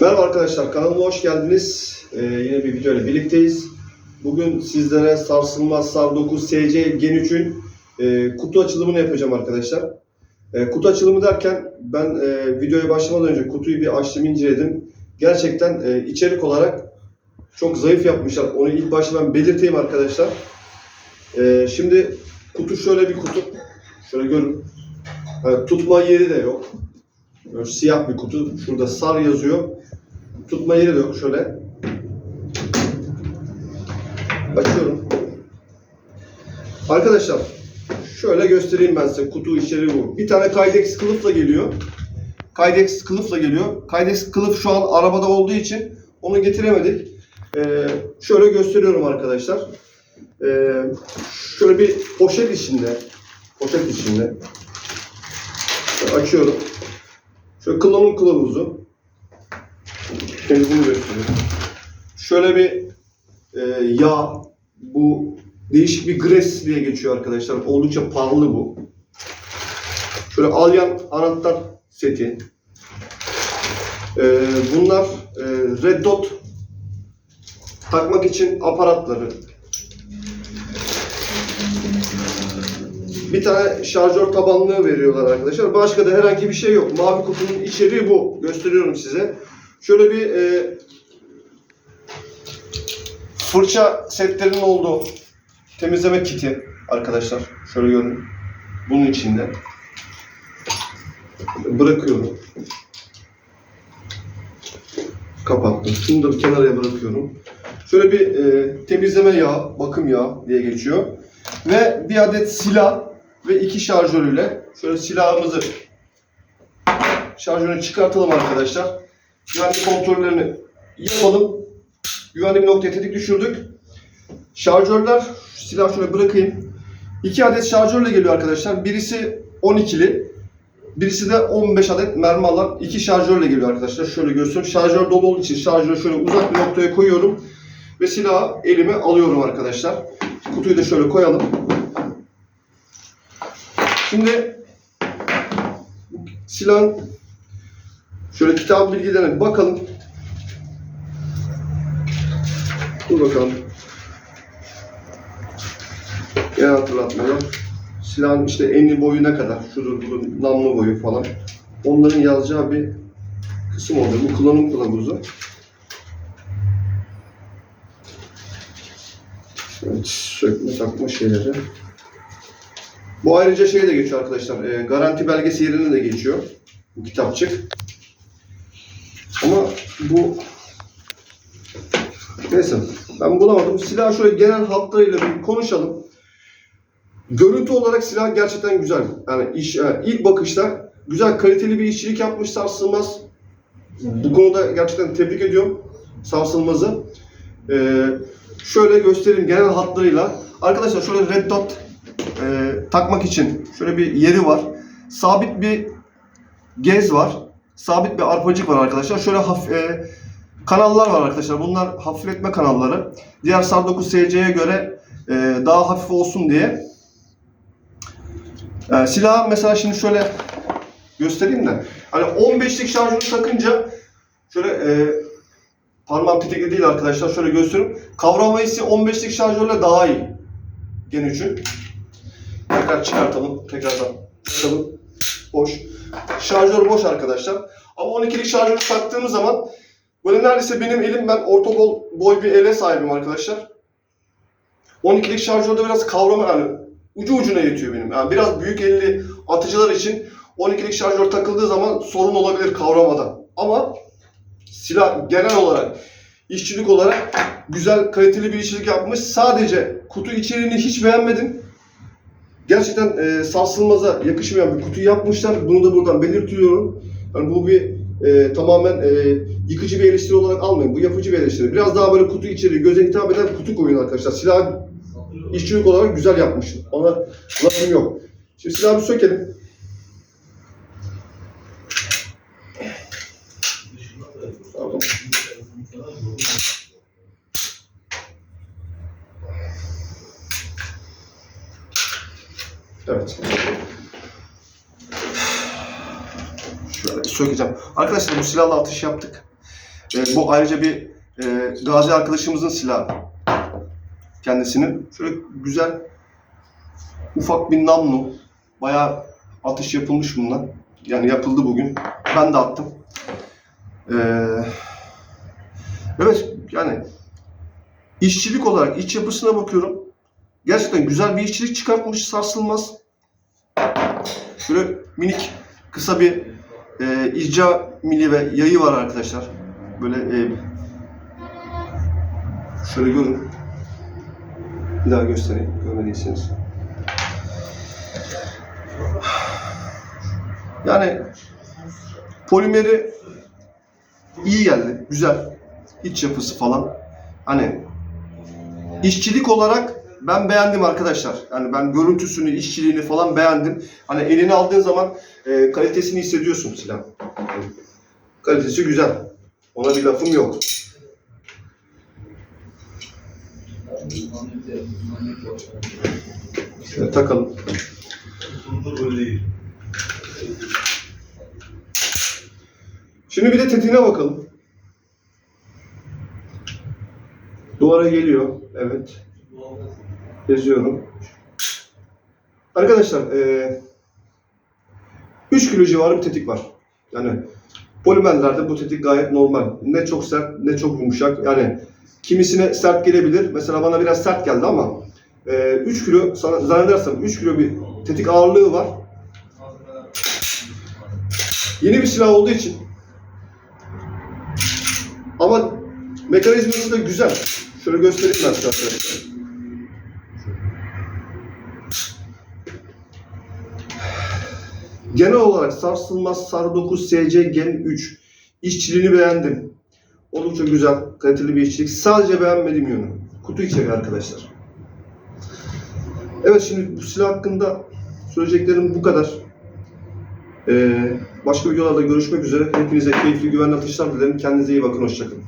Merhaba arkadaşlar, kanalıma hoş geldiniz. Ee, yine bir video ile birlikteyiz. Bugün sizlere sarsılmaz SAR 9 SC Gen 3'ün e, kutu açılımını yapacağım arkadaşlar. E, kutu açılımı derken ben e, videoya başlamadan önce kutuyu bir açtım, inceledim. Gerçekten e, içerik olarak çok zayıf yapmışlar. Onu ilk başta ben belirteyim arkadaşlar. E, şimdi kutu şöyle bir kutu. Şöyle görün. Yani tutma yeri de yok. Böyle siyah bir kutu. Şurada SAR yazıyor. Tutma yeri de yok. Şöyle. Açıyorum. Arkadaşlar şöyle göstereyim ben size. Kutu içeriği bu. Bir tane Kydex kılıfla geliyor. Kydex kılıfla geliyor. Kydex kılıf şu an arabada olduğu için onu getiremedik. Ee, şöyle gösteriyorum arkadaşlar. Ee, şöyle bir poşet içinde. Poşet içinde. Açıyorum. Şöyle kullanım kılavuzu. Temizliğini gösteriyorum. Şöyle bir e, yağ. Bu değişik bir gres diye geçiyor arkadaşlar. Oldukça pahalı bu. Şöyle alyan anahtar seti. E, bunlar e, red dot takmak için aparatları. Bir tane şarjör tabanlığı veriyorlar arkadaşlar. Başka da herhangi bir şey yok. Mavi kutunun içeriği bu. Gösteriyorum size. Şöyle bir e, fırça setlerinin olduğu temizleme kiti arkadaşlar. Şöyle görün. Bunun içinde. Bırakıyorum. Kapattım. Şunu da bir kenara bırakıyorum. Şöyle bir e, temizleme yağı, bakım yağı diye geçiyor. Ve bir adet silah ve iki şarjörüyle şöyle silahımızı şarjörünü çıkartalım arkadaşlar. Güvenlik kontrollerini yapalım. Güvenli bir noktaya tetik düşürdük. Şarjörler, şu silahı şöyle bırakayım. İki adet şarjörle geliyor arkadaşlar. Birisi 12'li, birisi de 15 adet mermi alan iki şarjörle geliyor arkadaşlar. Şöyle göstereyim. Şarjör dolu olduğu için şarjörü şöyle uzak bir noktaya koyuyorum. Ve silahı elime alıyorum arkadaşlar. Kutuyu da şöyle koyalım. Şimdi silahın şöyle kitap bilgilerine bakalım. Dur bakalım. Gene hatırlatmıyor. Silahın işte enli boyu ne kadar? Şudur bunun namlu boyu falan. Onların yazacağı bir kısım oluyor. Bu kullanım kılavuzu. Evet, sökme takma şeyleri. Bu ayrıca şey de geçiyor arkadaşlar. e, garanti belgesi yerine de geçiyor. Bu kitapçık. Ama bu neyse ben bulamadım. Silah şöyle genel hatlarıyla bir konuşalım. Görüntü olarak silah gerçekten güzel. Yani iş yani ilk bakışta güzel kaliteli bir işçilik yapmış sarsılmaz. Bu konuda gerçekten tebrik ediyorum sarsılmazı. Ee, şöyle göstereyim genel hatlarıyla. Arkadaşlar şöyle red dot e, takmak için şöyle bir yeri var. Sabit bir gez var. Sabit bir arpacık var arkadaşlar. Şöyle hafif, e, kanallar var arkadaşlar. Bunlar hafifletme kanalları. Diğer SAR 9 SC'ye göre e, daha hafif olsun diye. E, silahı mesela şimdi şöyle göstereyim de. Hani 15'lik şarjörü takınca şöyle e, parmağım tetikli değil arkadaşlar. Şöyle göstereyim. Kavrama hissi 15'lik şarjörle daha iyi. Gen 3'ün. Tekrar çıkartalım. Tekrardan çıkalım. Boş. Şarjör boş arkadaşlar. Ama 12'lik şarjörü taktığımız zaman böyle neredeyse benim elim ben orta bol- boy bir ele sahibim arkadaşlar. 12'lik şarjörde biraz kavrama yani ucu ucuna yetiyor benim. Yani biraz büyük elli atıcılar için 12'lik şarjör takıldığı zaman sorun olabilir kavramada. Ama silah genel olarak işçilik olarak güzel kaliteli bir işçilik yapmış. Sadece kutu içeriğini hiç beğenmedim. Gerçekten e, sarsılmaza yakışmayan bir kutu yapmışlar. Bunu da buradan belirtiyorum. Yani bu bir e, tamamen e, yıkıcı bir eleştiri olarak almayın. Bu yapıcı bir eleştiri. Biraz daha böyle kutu içeriği, göze hitap eden kutu koyun arkadaşlar. Silah işçilik olarak güzel yapmış. Ona lafım yok. Şimdi silahı sökelim. Evet. Şöyle sökeceğim. Arkadaşlar bu silahla atış yaptık. E, bu ayrıca bir e, gazi arkadaşımızın silahı. Kendisinin. Şöyle güzel ufak bir namlu. Bayağı atış yapılmış bundan. Yani yapıldı bugün. Ben de attım. Ee, evet yani işçilik olarak iç yapısına bakıyorum. Gerçekten güzel bir işçilik çıkartmış sarsılmaz. Şöyle minik kısa bir e, icra mili ve yayı var arkadaşlar. Böyle e, şöyle görün. Bir daha göstereyim görmediyseniz. Yani polimeri iyi geldi. Güzel. İç yapısı falan. Hani işçilik olarak ben beğendim arkadaşlar. Yani ben görüntüsünü, işçiliğini falan beğendim. Hani elini aldığın zaman e, kalitesini hissediyorsun silah. Kalitesi güzel. Ona bir lafım yok. Şöyle takalım. Şimdi bir de tetiğine bakalım. Duvara geliyor. Evet. Yazıyorum. Arkadaşlar eee 3 kilo civarı bir tetik var. Yani polimerlerde bu tetik gayet normal. Ne çok sert ne çok yumuşak. Yani kimisine sert gelebilir. Mesela bana biraz sert geldi ama eee 3 kilo zannedersem 3 kilo bir tetik ağırlığı var. Yeni bir silah olduğu için ama mekanizması da güzel. Şöyle göstereyim ben size arkadaşlar. Genel olarak sarsılmaz SAR 9 SC Gen 3 işçiliğini beğendim. Oldukça güzel, kaliteli bir işçilik. Sadece beğenmediğim yönü. Kutu içeriği arkadaşlar. Evet şimdi bu silah hakkında söyleyeceklerim bu kadar. Ee, başka videolarda görüşmek üzere. Hepinize keyifli, güvenli atışlar dilerim. Kendinize iyi bakın, hoşçakalın.